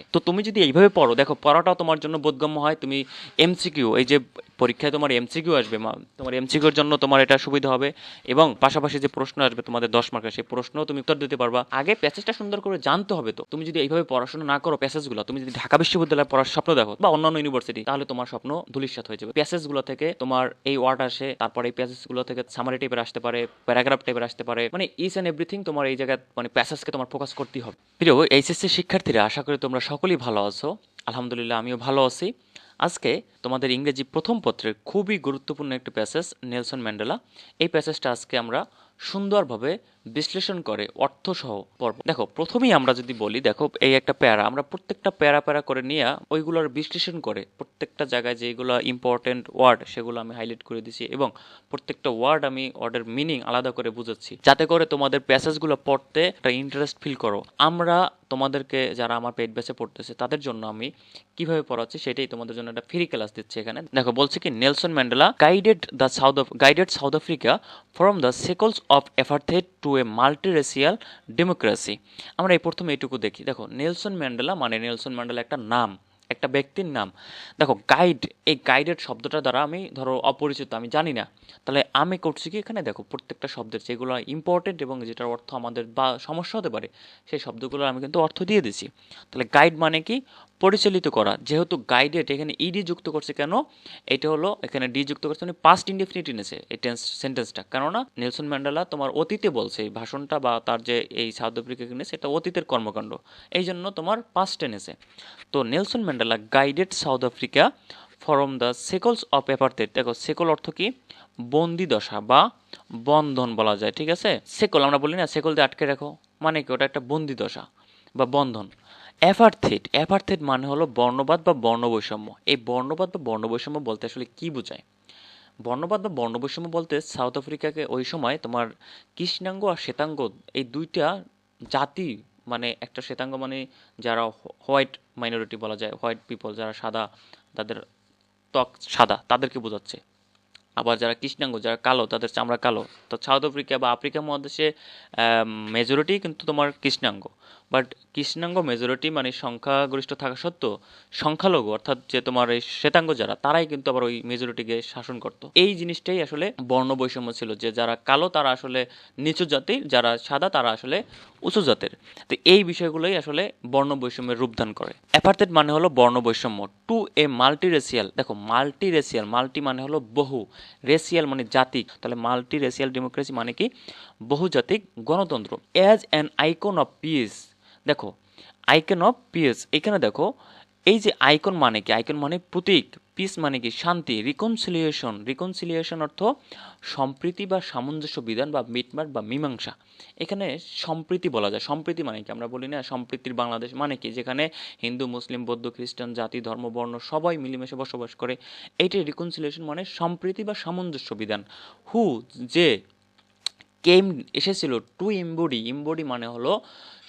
থাকে তো তুমি যদি এইভাবে পড়ো, দেখো, পড়াটাও তোমার জন্য বোধগম্য হয়। তুমি এমসিকিউ এই যে পরীক্ষায় তোমার এমসিকিউ আসবে তোমার এমসিকিউর জন্য তোমার এটা সুবিধা হবে। এবং পাশাপাশি যে প্রশ্ন আসবে তোমাদের দশ মার্কের সেই প্রশ্নও তুমি উত্তর দিতে পারবা। আগে প্যাসেজটা সুন্দর করে জানতে হবে তো। তুমি যদি এইভাবে পড়াশোনা না করো প্যাসেজগুলো তুমি যদি ঢাকা বিশ্ববিদ্যালয়ে পড়ার স্বপ্ন দেখো বা অন্যান্য ইউনিভার্সিটি তাহলে তোমার স্বপ্ন ধুলিস্বাত হয়ে যাবে। প্যাসেজগুলো থেকে তোমার এই ওয়ার্ড আসে, তারপরে এই প্যাসেজগুলো থেকে সামারি টাইপের আসতে পারে প্যারাগ্রাফ টাইপের আসতে পারে। মানে ইচ অ্যান্ড এভরিথিং তোমার এই জায়গায় মানে প্যাসেজকে তোমার ফোকাস করতেই হবে। প্রিয়, এইচএসসি শিক্ষার্থীরা, আশা করি তোমরা সকলেই ভালো আছো? আলহামদুলিল্লাহ, আমিও ভালো আছি। আজকে তোমাদের ইংরেজি প্রথম পত্রের খুবই গুরুত্বপূর্ণ একটি প্যাসেজ নেলসন ম্যান্ডেলা এই প্যাসেজটা আজকে আমরা সুন্দরভাবে বিশ্লেষণ করে অর্থসহ পড়ব দেখো, প্রথমেই আমরা যদি বলি, দেখো, এই একটা প্যারা, আমরা প্রত্যেকটা প্যারা প্যারা করে নিয়ে ওইগুলোর বিশ্লেষণ করে প্রত্যেকটা জায়গায় যেগুলো ইম্পর্টেন্ট ওয়ার্ড সেগুলো আমি হাইলাইট করে দিছি এবং প্রত্যেকটা ওয়ার্ড আমি ওয়ার্ডের মিনিং আলাদা করে বুঝাচ্ছি। যাতে করে তোমাদের প্যাসেজগুলো পড়তে একটা ইন্টারেস্ট ফিল করো। আমরা তোমাদেরকে, যারা আমার পেট ব্যাচে পড়তেছে, তাদের জন্য আমি কীভাবে পড়াচ্ছি সেটাই তোমাদের জন্য একটা ফ্রি ক্লাস দিচ্ছি এখানে। দেখো, বলছে কি Nelson Mandela guided the south guided South Africa from the shackles of apartheid to a multiracial democracy আমরা এই প্রথমে এইটুকু দেখি। দেখো নেলসন ম্যান্ডেলা মানে নেলসন ম্যান্ডেলা একটা নাম, একটা ব্যক্তির নাম। দেখো গাইড এই গাইডেড শব্দটা দ্বারা আমি ধরো অপরিচিত, আমি জানি না। তাহলে আমি করছি কি এখানে? দেখো, প্রত্যেকটা শব্দের যেগুলো ইম্পর্টেন্ট এবং যেটার অর্থ আমাদের বা সমস্যা হতে পারে, সেই শব্দগুলো আমি কিন্তু অর্থ দিয়ে দিছি। তাহলে গাইড মানে কি? পরিচালিত করা, যেহেতু গাইডেড এখানে ইডি যুক্ত করছে কেন? এটা হলো, এখানে ডি যুক্ত করছে মানে পাস্ট ইনডেফিনিট এনেছে এই টেন্স সেন্টেন্সটা কেননা, নেলসন ম্যান্ডেলা তোমার অতীতে বলছে, এই ভাষণটা বা তার যে এই সাউথ আফ্রিকা কিনে সেটা অতীতের কর্মকাণ্ড। এই জন্য তোমার পাস্ট এনেছে তো Nelson Mandela guided South Africa from the shackles of apartheid দেখো সেকল অর্থ কি? বন্দি দশা বা বন্ধন বলা যায়, ঠিক আছে? সেকল আমরা বলি না সেকল দিয়ে আটকে রাখো। মানে কি? ওটা একটা বন্দি দশা বা বন্ধন। অ্যাপার্থেড অ্যাপার্থেড মানে হলো বর্ণবাদ বা বর্ণবৈষম্য। এই বর্ণবাদ বা বর্ণবৈষম্য বলতে আসলে কি বোঝায়? বর্ণবাদ বা বর্ণবৈষম্য বলতে সাউথ আফ্রিকাকে ওই সময় তোমার কৃষ্ণাঙ্গ আর শ্বেতাঙ্গ এই দুইটা জাতি মানে একটা শ্বেতাঙ্গ মানে যারা হোয়াইট মাইনরিটি বলা যায়, হোয়াইট পিপল যারা সাদা, তাদের ত্বক সাদা, তাদেরকে বোঝাচ্ছে। আবার যারা কৃষ্ণাঙ্গ, যারা কালো, তাদের চামড়া কালো। তো সাউথ আফ্রিকা বা আফ্রিকা মহাদেশে মেজরিটি কিন্তু তোমার কৃষ্ণাঙ্গ। বাট কৃষ্ণাঙ্গ মেজরিটি মানে সংখ্যাগরিষ্ঠ থাকা সত্ত্বেও সংখ্যালঘু, অর্থাৎ যে তোমার এই শ্বেতাঙ্গ যারা, তারাই কিন্তু আবার ওই মেজরিটিকে শাসন করতো। এই জিনিসটাই আসলে বর্ণ বৈষম্য ছিল যে যারা কালো, তারা আসলে নিচু জাতির যারা সাদা, তারা আসলে উঁচু জাতের। তো এই বিষয়গুলোই আসলে বর্ণ বৈষম্যের রূপদান করে। অ্যাপার্থেড মানে হলো বর্ণ বৈষম্য টু এ মাল্টি রেসিয়াল দেখো মাল্টি রেসিয়াল মাল্টি মানে হলো বহু। রেসিয়াল মানে জাতি। তাহলে মাল্টি রেসিয়াল ডেমোক্রেসি মানে কি? বহুজাতিক গণতন্ত্র। As an icon of peace দেখো আইকন অফ পিস এখানে দেখো, এই যে আইকন মানে কি? আইকন মানে প্রতীক পিস মানে কি? শান্তি রিকনসিলিয়েশন রিকনসিলিয়েশন অর্থ সম্প্রীতি বা সামঞ্জস্য বিধান বা মিটমাট বা মীমাংসা। এখানে সম্প্রীতি বলা যায়। সম্প্রীতি মানে কি? আমরা বলি না, সম্প্রীতির বাংলাদেশ মানে কি? যেখানে হিন্দু, মুসলিম, বৌদ্ধ, খ্রিস্টান, জাতি, ধর্ম, বর্ণ সবাই মিলেমিশে বসবাস করে। এইটাই রিকনসিলিয়েশন মানে সম্প্রীতি বা সামঞ্জস্য বিধান। হু যে কেম এসেছিল টু ইম্বডি ইম্বডি মানে হলো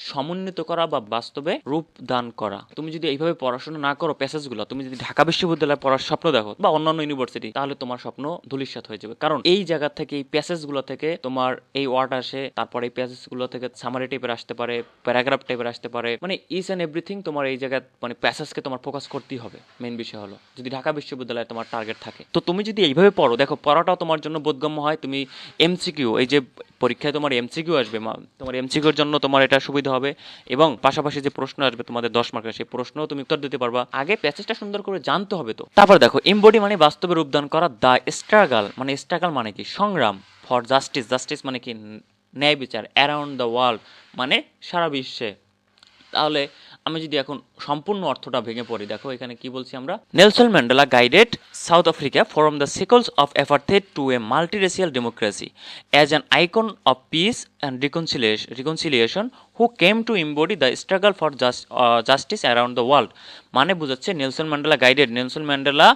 সমন্বিত করা বা বাস্তবে রূপ দান করা। তুমি যদি এইভাবে পড়াশোনা না করো প্যাসেজগুলো, তুমি যদি ঢাকা বিশ্ববিদ্যালয়ে পড়ার স্বপ্ন দেখো বা অন্যান্য ইউনিভার্সিটি, তাহলে তোমার স্বপ্ন ধূলিসাৎ হয়ে যাবে। কারণ এই জায়গা থেকে, এই প্যাসেজগুলো থেকে তোমার এই ওয়ার্ড আসে, তারপরে এই প্যাসেজগুলো থেকে সামারি টাইপের আসতে পারে প্যারাগ্রাফ টাইপের আসতে পারে। মানে ইস অ্যান্ড এভরিথিং তোমার এই জায়গায় মানে প্যাসেজকে তোমার ফোকাস করতেই হবে। মেন বিষয় হলো, যদি ঢাকা বিশ্ববিদ্যালয়ে তোমার টার্গেট থাকে। তো তুমি যদি এইভাবে পড়ো, দেখো, পড়াটাও তোমার জন্য বোধগম্য হয়। তুমি এমসিকিউ এই যে পরীক্ষায় তোমার এমসিকিউ আসবে তোমার এমসিকিউর জন্য তোমার এটা সুবিধা হবে এবং পাশাপাশি যে প্রশ্ন আসবে তোমাদের দশ মার্কের সেই প্রশ্নও তুমি উত্তর দিতে পারবা। আগে প্যাসেজটা সুন্দর করে জানতে হবে তো। তারপর দেখো এমবডি মানে বাস্তবে রূপদান করা দ্য স্ট্রাগল মানে স্ট্রাগল মানে কি? সংগ্রাম ফর জাস্টিস জাস্টিস মানে কি? ন্যায় বিচার অ্যারাউন্ড দ্য ওয়ার্ল্ড মানে সারা বিশ্বে। তাহলে আমি যদি এখন সম্পূর্ণ অর্থটা ভেঙে পড়ি, দেখো এখানে কি বলছি আমরা? Nelson Mandela guided South Africa from the shackles of apartheid to a multiracial democracy as an icon of peace and reconciliation reconciliation who came to embody the struggle for justice around the world মানে বোঝাচ্ছে Nelson Mandela guided Nelson Mandela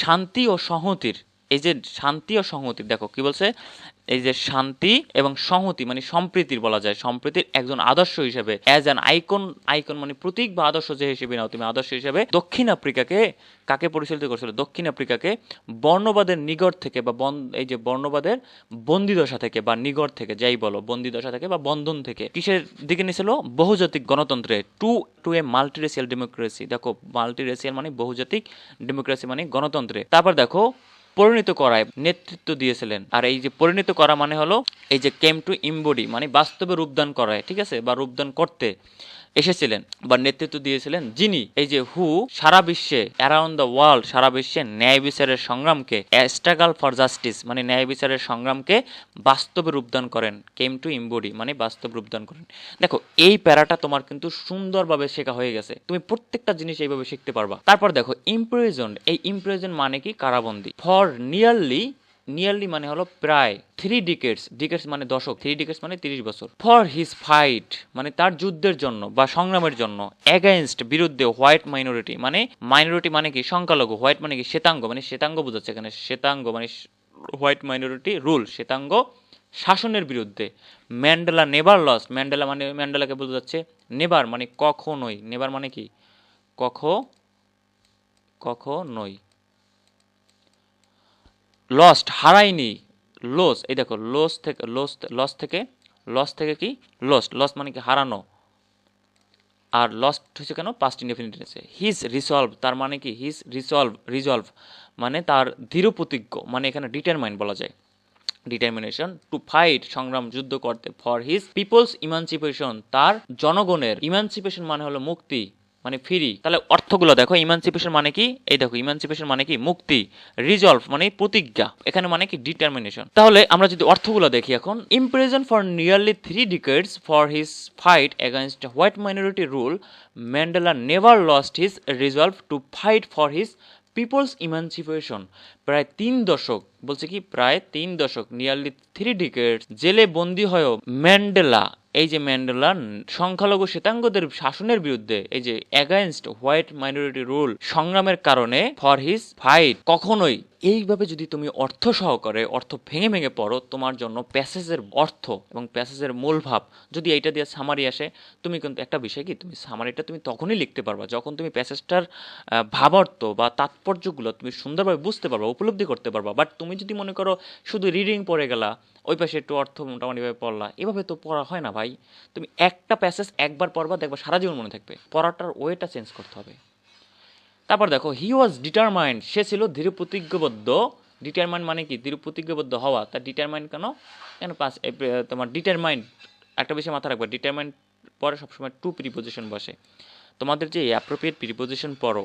শান্তি ও সংহতির এই যে শান্তি ও সংহতি, দেখো কি বলছে? এই যে শান্তি এবং সংহতি মানে সম্প্রীতির বলা যায়। সম্প্রীতির একজন আদর্শ হিসেবে অ্যাজ অ্যান আইকন আইকন মানে প্রতীক বা আদর্শ যে হিসেবে নাও, তুমি আদর্শ হিসেবে দক্ষিণ আফ্রিকাকে কাকে পরিচালিত করেছিল? দক্ষিণ আফ্রিকাকে বর্ণবাদের নিগড় থেকে বা বন, এই যে বর্ণবাদের বন্দিদশা থেকে বা নিগড় থেকে, যাই বলো, বন্দিদশা থেকে বা বন্ধন থেকে। কিসের দিকে নিয়েছিল? বহুজাতিক গণতন্ত্রে। To to a multiracial democracy. দেখো, মাল্টিরেসিয়াল মানে বহুজাতিক ডেমোক্রেসি মানে গণতন্ত্রে। তারপর দেখো পরিণত করায় নেতৃত্ব দিয়েছিলেন। আর এই যে পরিণত করা মানে হলো, এই যে কেম টু ইম্বডি মানে বাস্তবে রূপদান করায়, ঠিক আছে? বা রূপদান করতে। এসেছিলেন বা নেতৃত্ব দিয়েছিলেন যিনি এই যে হু, সারা বিশ্বে অ্যারাউন্ড দ্য ওয়ার্ল্ড সারা বিশ্বে ন্যায় বিচারের সংগ্রামকে স্ট্রাগল ফর জাস্টিস মানে ন্যায় বিচারের সংগ্রামকে বাস্তবে রূপদান করেন কেম টু ইম্বডি মানে বাস্তব রূপদান করেন। দেখো, এই প্যারাটা তোমার কিন্তু সুন্দরভাবে শেখা হয়ে গেছে। তুমি প্রত্যেকটা জিনিস এইভাবে শিখতে পারবা। তারপর দেখো ইমপ্রিজন এই ইমপ্রিজন মানে কি? কারাবন্দি। ফর নিয়ারলি নিয়ারলি মানে হলো প্রায় থ্রি ডিকেটস ডিকেটস মানে দশক থ্রি ডিকেটস মানে তিরিশ বছর। ফর হিজ ফাইট মানে তার যুদ্ধের জন্য বা সংগ্রামের জন্য অ্যাগেনস্ট বিরুদ্ধে হোয়াইট মাইনরিটি মানে মাইনরিটি মানে কি? সংখ্যালঘু হোয়াইট মানে কি? শ্বেতাঙ্গ মানে শ্বেতাঙ্গ বোঝাচ্ছে এখানে। শ্বেতাঙ্গ মানে হোয়াইট মাইনরিটি রুল শ্বেতাঙ্গ শাসনের বিরুদ্ধে। ম্যান্ডেলা নেভার লস ম্যান্ডেলা মানে ম্যান্ডেলাকে বোঝা যাচ্ছে নেবার মানে কখনোই নেবার মানে কি? কখ কখনোই। লস্ট হারায়নি লস এই দেখো লস থেকে লস লস থেকে লস থেকে কি? লস্ট লস মানে কি হারানো। আর লস্ট হচ্ছে কেন? পাস্ট ইনডেফিনিট আছে হিজ রিসলভ তার মানে কি? হিজ রিসলভ রিজলভ মানে তার দৃঢ় প্রতিজ্ঞ মানে এখানে ডিটারমাইন বলা যায়। ডিটারমিনেশন টু ফাইট সংগ্রাম, যুদ্ধ করতে ফর হিজ পিপলস ইমানসিপেশন তার জনগণের। ইমানসিপেশন মানে হলো মুক্তি। মানে ফ্রি। তাহলে অর্থগুলো দেখো ইমানসিপেশন মানে কি? এই দেখো ইমানসিপেশন মানে কি? মুক্তি রিজলভ মানে প্রতিজ্ঞা। এখানে মানে কি? ডিটারমিনেশন তাহলে আমরা যদি অর্থগুলো দেখি এখন imprisonment for nearly three decades for his fight against white minority rule Mandela never lost his resolve to fight for his people's emancipation প্রায় তিন দশক, বলছে কি? প্রায় তিন দশক নিয়ারলি থ্রি ডিকেটস জেলে বন্দী হয়েও ম্যান্ডেলা এই যে ম্যান্ডেলা, সংখ্যালঘু শ্বেতাঙ্গদের শাসনের বিরুদ্ধে এই যে অ্যাগেনস্ট হোয়াইট মাইনরিটি রুল সংগ্রামের কারণে ফর হিজ ফাইট কখনোই এইভাবে যদি তুমি অর্থ সহকারে, অর্থ ভেঙে ভেঙে পড়ো, তোমার জন্য প্যাসেজের অর্থ এবং প্যাসেজের মূল ভাব যদি এইটা দিয়ে সামারি আসে, তুমি কিন্তু একটা বিষয় কি, তুমি সামারিটা তুমি তখনই লিখতে পারবা যখন তুমি প্যাসেজটার ভাবার্থ বা তাৎপর্যগুলো তুমি সুন্দরভাবে বুঝতে পারবা, উপলব্ধি করতে পারবা। বাট তুমি যদি মনে করো শুধু রিডিং পড়ে গেলা, ওই পাশে একটু অর্থ মোটামুটিভাবে পড়লা, এভাবে তো পড়া হয় না ভাই। তুমি একটা প্যাসেজ একবার পড়বা, দেখবা সারা জীবন মনে থাকবে। পড়াটার ওয়েটা চেঞ্জ করতে হবে। তারপর দেখো হি ওয়াজ ডিটারমাইন্ড সে ছিল দৃঢ় প্রতিজ্ঞবদ্ধ ডিটারমাইন্ড মানে কি? দৃঢ় হওয়া। তার ডিটারমাইন্ড কেন? কেন পাস তোমার ডিটারমাইন্ড একটা বিষয় মাথা রাখবে ডিটারমাইন্ড পরে সবসময় টু প্রিপোজিশন বসে। তোমাদের যে অ্যাপ্রোপ্রিয়েট প্রিপোজিশন পড়ো,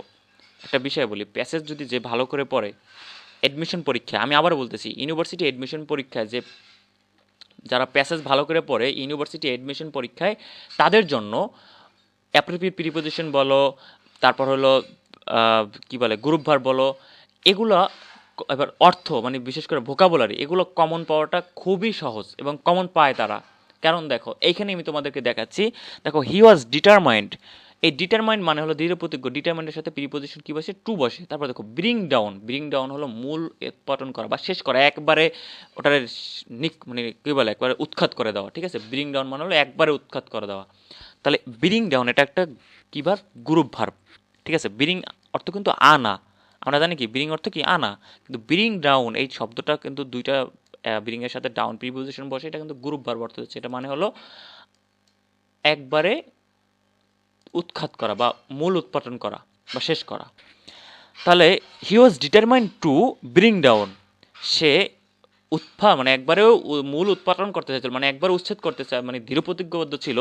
একটা বিষয় বলি প্যাসেজ যদি যে ভালো করে পড়ে অ্যাডমিশন পরীক্ষা, আমি আবার বলতেছি ইউনিভার্সিটি অ্যাডমিশন পরীক্ষায় যে যারা প্যাসেজ ভালো করে পড়ে ইউনিভার্সিটি অ্যাডমিশন পরীক্ষায়, তাদের জন্য অ্যাপ্রোপ্রিয়েট প্রিপোজিশন বলো, তারপর হলো কি বলে গ্রুপ ভার বলো, এগুলো এবার অর্থ মানে বিশেষ করে ভোকাবুলারি এগুলো কমন পাওয়াটা খুবই সহজ এবং কমন পায় তারা। কারণ দেখো, এইখানে আমি তোমাদেরকে দেখাচ্ছি, দেখো হি ওয়াজ ডিটারমাইন্ড এই ডিটারমাইন্ড মানে হলো দৃঢ় প্রতিজ্ঞ। ডিটারমাইন্ডের সাথে প্রিপোজিশন কি বসে? টু বসে। তারপর দেখো ব্রিং ডাউন ব্রিং ডাউন হলো মূল পতন করা বা শেষ করা। একবারে ওটার নিক মানে কি বলে, একবারে উৎখাত করে দেওয়া, ঠিক আছে? ব্রিং ডাউন মানে হলো একবারে উৎখাত করে দেওয়া। তাহলে ব্রিং ডাউন এটা একটা কি ভার গ্রুপ ভার্ব ঠিক আছে? ব্রিং অর্থ কিন্তু আনা। আমরা জানি কি? ব্রিং অর্থ কি? আনা। কিন্তু ব্রিং ডাউন এই শব্দটা কিন্তু দুইটা ব্রিং এর সাথে ডাউন প্রিপোজিশন বসে, এটা কিন্তু গ্রুপ ভার্ব অর্থ হচ্ছে। এটা মানে হলো একবারে উৎখাত করা বা মূল উৎপাদন করা বা শেষ করা। তাহলে he was determined to bring down সে উৎফা মানে একবারেও মূল উৎপাদন করতে চাইছিল মানে একবার উচ্ছেদ করতে চাই মানে দৃঢ় প্রতিজ্ঞাবদ্ধ ছিল।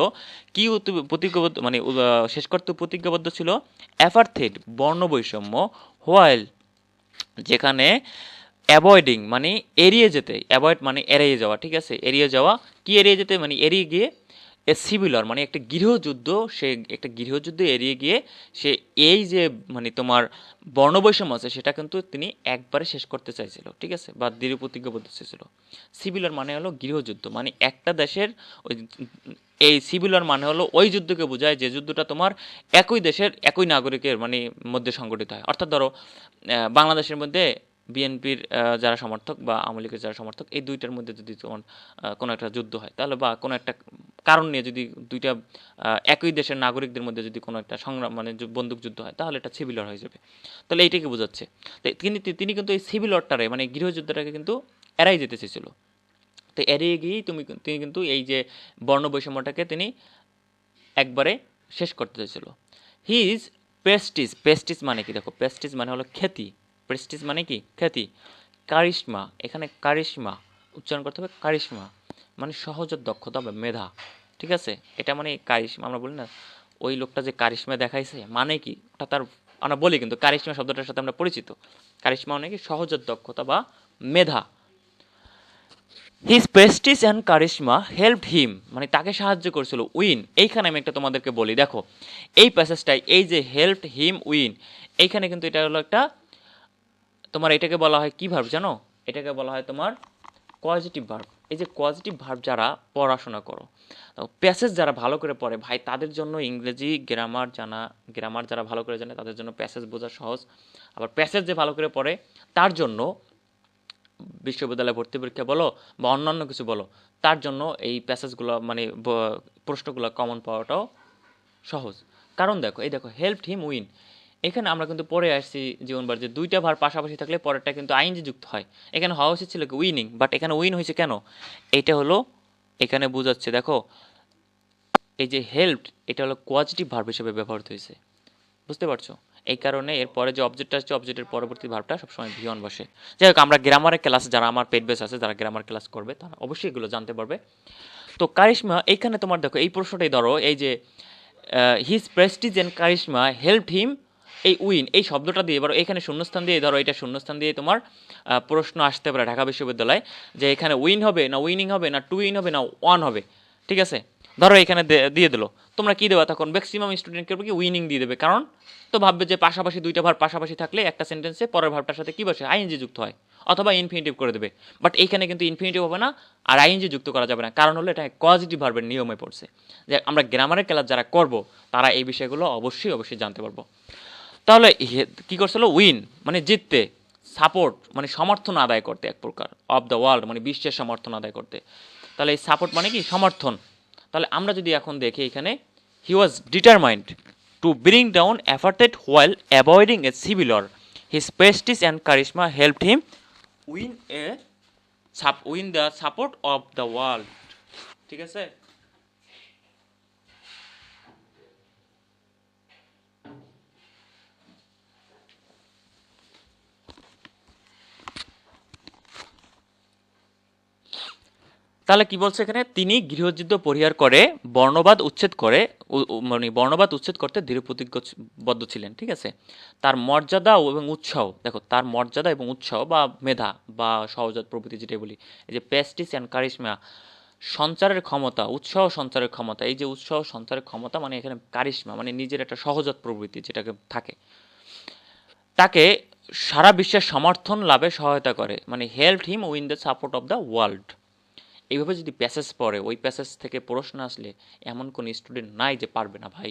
কি প্রতিজ্ঞাবদ্ধ মানে শেষ করতে প্রতিজ্ঞাবদ্ধ ছিল? অ্যাপার্থেড বর্ণ বৈষম্য হোয়াইল, যেখানে অ্যাভয়েডিং মানে এড়িয়ে যেতে, অ্যাভয়েড মানে এড়িয়ে যাওয়া, ঠিক আছে? এড়িয়ে যাওয়া, কি এড়িয়ে যেতে? মানে এড়িয়ে গিয়ে এ সিভিলার মানে একটা গৃহযুদ্ধ, সে একটা গৃহযুদ্ধ এড়িয়ে গিয়ে সে এই যে মানে তোমার বর্ণবৈষম্য আছে, সেটা কিন্তু তিনি একবারে শেষ করতে চাইছিল, ঠিক আছে? বা দৃঢ় প্রতিজ্ঞাবদ্ধ ছিল সিভিলার মানে হলো গৃহযুদ্ধ মানে একটা দেশের ওই এই সিভিলার মানে হলো ওই যুদ্ধকে বোঝায় যে যুদ্ধটা তোমার একই দেশের, একই নাগরিকের মানে মধ্যে সংগঠিত হয়। অর্থাৎ ধরো বাংলাদেশের মধ্যে বিএনপির যারা সমর্থক বা আওয়ামী লীগের যারা সমর্থক, এই দুইটার মধ্যে যদি তোমার কোনো একটা যুদ্ধ হয়, তাহলে বা কোনো একটা কারণ নিয়ে যদি দুইটা একই দেশের নাগরিকদের মধ্যে যদি কোনো একটা সংগ্রাম মানে যু- বন্দুক যুদ্ধ হয়, তাহলে এটা সিভিল ওয়ার হয়ে যাবে। তাহলে এইটাকে বোঝাচ্ছে? তিনি তিনি কিন্তু এই সিভিল ওয়ারটারে মানে গৃহযুদ্ধটাকে কিন্তু এড়াই যেতে চেয়েছিল। তো এড়িয়ে গিয়েই তুমি তিনি কিন্তু এই যে বর্ণ বৈষম্যটাকে তিনি একবারে শেষ করতে চেয়েছিল। হি ইজ পেস্টিস পেস্টিস মানে কি? দেখো পেস্টিস মানে হলো খ্যাতি। প্রেস্টিস মানে কি? খ্যাতি। কারিশমা এখানে কারিশমা উচ্চারণ করতে হবে কারিশমা মানে সহজ দক্ষতা বা মেধা। ঠিক আছে? এটা মানে কারিশমা, আমরা বলি না, ওই লোকটা যে কারিশমা দেখাইছে মানে কি? ওটা তার, আমরা বলি কিন্তু কারিশমা শব্দটার সাথে আমরা পরিচিত। কারিশমা মানে কি? সহজ দক্ষতা বা মেধা। His prestige and charisma help him মানে তাকে সাহায্য করেছিল, উইন। এইখানে আমি একটা তোমাদেরকে বলি, দেখো, এই প্যাসেজটাই এই যে হেল্প হিম উইন, এইখানে কিন্তু এটা হলো একটা, তোমার এটাকে বলা হয় কি ভার্ব জানো? এটাকে বলা হয় তোমার পজিটিভ ভার্ব এই যে পজিটিভ ভার্ব যারা পড়াশোনা করো। প্যাসেজ যারা ভালো করে পড়ে, ভাই তাদের জন্য ইংরেজি গ্রামার জানা গ্রামার যারা ভালো করে জানে তাদের জন্য প্যাসেজ বোঝা সহজ। আবার প্যাসেজ যে ভালো করে পড়ে, তার জন্য বিশ্ববিদ্যালয়ে ভর্তি পরীক্ষা বলো বা অন্যান্য কিছু বলো, তার জন্য এই প্যাসেজগুলো মানে প্রশ্নগুলো কমন পাওয়াটাও সহজ। কারণ দেখো, এই দেখো হেল্প হিম উইন এখানে আমরা কিন্তু পরে আসছি জীবনবার যে দুইটা ভার পাশাপাশি থাকলে পরেরটা কিন্তু আইনজি যুক্ত হয়। এখানে হওয়া উচিত ছিল উইনিং বাট এখানে উইন হয়েছে কেন? এটা হলো এখানে বোঝাচ্ছে, দেখো, এই যে হেল্প এটা হলো কোয়াজিটিভ ভার্ব হিসেবে ব্যবহৃত হয়েছে। বুঝতে পারছ? এই কারণে এর পরে যে অবজেক্টটা আসছে অবজেক্টের পরবর্তী ভার্বটা সবসময় ভিয়ন বসে। যাই হোক, আমরা গ্রামারের ক্লাস যারা আমার পেট বেস আছে, যারা গ্রামার ক্লাস করবে, তারা অবশ্যই এগুলো জানতে পারবে। তো কারিশমা এইখানে তোমার দেখো, এই প্রশ্নটাই ধরো, এই যে his prestige and charisma help him এই উইন, এই শব্দটা দিয়ে, এবার এখানে শূন্যস্থান দিয়ে, ধরো এটা শূন্যস্থান দিয়ে তোমার প্রশ্ন আসতে পারে ঢাকা বিশ্ববিদ্যালয়, যে এখানে উইন হবে না উইনিং হবে না টু উইন হবে না ওয়ান হবে, ঠিক আছে? ধরো এখানে দিয়ে দিলো, তোমরা কি দেবে তখন? ম্যাক্সিমাম স্টুডেন্ট করবে কি উইনিং দিয়ে দেবে, কারণ তো ভাববে যে পাশাপাশি দুইটা ভার পাশাপাশি থাকলে একটা সেন্টেন্সে পরের ভাবটার সাথে কি বসে? আইএনজি যুক্ত হয়, অথবা ইনফিনিটিভ করে দেবে বাট এইখানে কিন্তু ইনফিনিটিভ হবে না, আর আইএনজি যুক্ত করা যাবে না, কারণ হলো এটা পজিটিভ ভার্বের নিয়মে পড়ছে, যে আমরা গ্রামারের ক্লাস যারা করব, তারা এই বিষয়গুলো অবশ্যই অবশ্যই জানতে পারব। তাহলে কি করছিল উইন মানে জিততে সাপোর্ট মানে সমর্থন আদায় করতে এক প্রকার অফ দ্য ওয়ার্ল্ড মানে বিশ্বের সমর্থন আদায় করতে। তাহলে এই সাপোর্ট মানে কি? সমর্থন। তাহলে আমরা যদি এখন দেখি এখানে he was determined to bring down apartheid while avoiding a civil war his prestige and charisma helped him win a win the support of the world ঠিক আছে? তাহলে কি বলছে এখানে? তিনি গৃহযুদ্ধ পরিহার করে বর্ণবাদ উচ্ছেদ করে মানে বর্ণবাদ উচ্ছেদ করতে দৃঢ় প্রতিজ্ঞবদ্ধ ছিলেন, ঠিক আছে? তার মর্যাদা এবং উৎসাহ, দেখো, তার মর্যাদা এবং উৎসাহ বা মেধা বা সহজাত প্রভৃতি যেটা বলি, এই যে প্যাস্টিস অ্যান্ড কারিশমা, সঞ্চারের ক্ষমতা, উৎসাহ সঞ্চারের ক্ষমতা, এই যে উৎসাহ সঞ্চারের ক্ষমতা মানে এখানে কারিশমা মানে নিজের একটা সহজাত প্রবৃত্তি যেটাকে থাকে। তাকে সারা বিশ্বের সমর্থন লাভে সহায়তা করে মানে help him win the support of the world এইভাবে যদি প্যাসেজ পড়ে, ওই প্যাসেজ থেকে প্রশ্ন আসলে এমন কোনো স্টুডেন্ট নাই যে পারবে না, ভাই।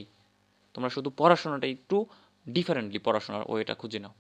তোমরা শুধু পড়াশোনাটা একটু ডিফারেন্টলি পড়াশোনার ওয়েটা খুঁজে নাও।